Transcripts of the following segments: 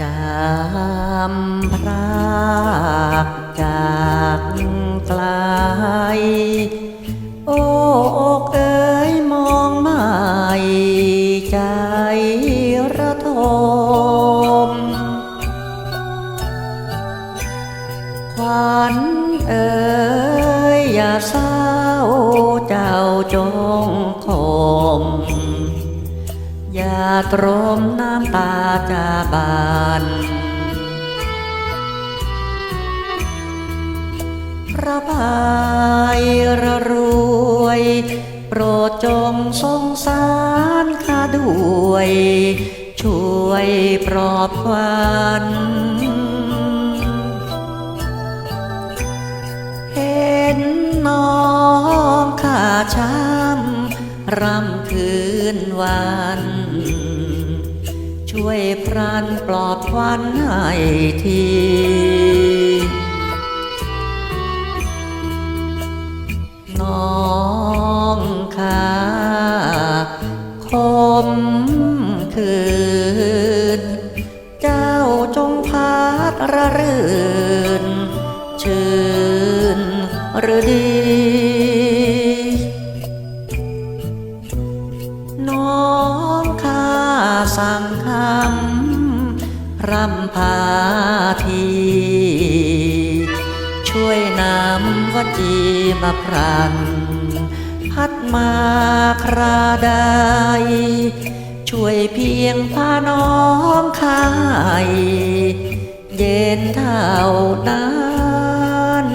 จำพระจาก ระทมขวัญเอ๋ยอย่าเศร้าเจ้าจงคม อย่าตรมน้ำตาจาบานพระบายระรวย โปรดจงสงสารข้าด้วย อบขวัญเห็นน้องข้าช้ำรำคืนวัน ช่วยพรันปลอบควันให้ทีน้องข้าคมคืน ระรื่น ชื่นหรือดี น้องข้าสั่งคำรำพาที ช่วยนำวจีมาพรัน พัดมาคราใดช่วยเพียงพาน้องคาย เย็นเท่านั้น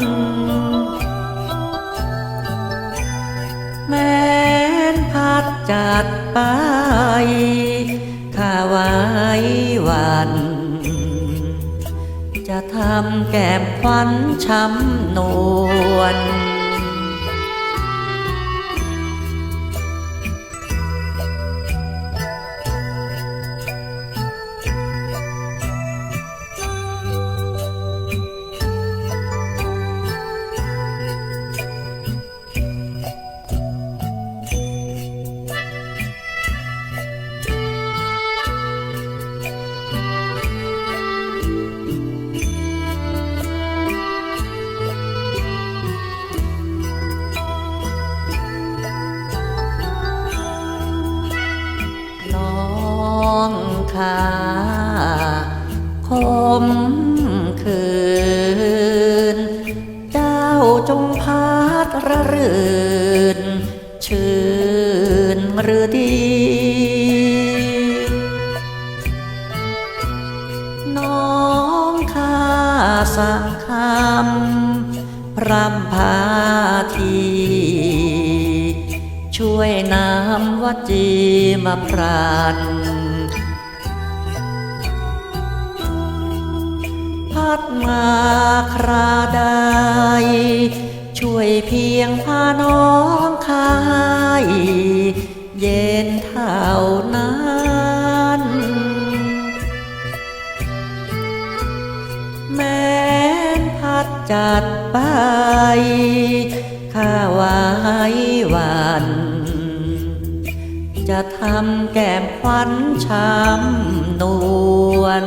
แม้นพัดจัดไปข้าไว้วัน จะทำแก้มควันช้ำนวล องข้าคมคืน เจ้าจงพัดระรื่น ชื่นหรือดีน้องข้าสังคำพรำพาทีช่วยน้ำวจีมาพราน ดมาคราใด ช่วยเพียงพาน้องคายเย็นเท่านั้นแม้นพัดจัดไป ข้าไว้วันจะทำแก้มควันช้ำนวล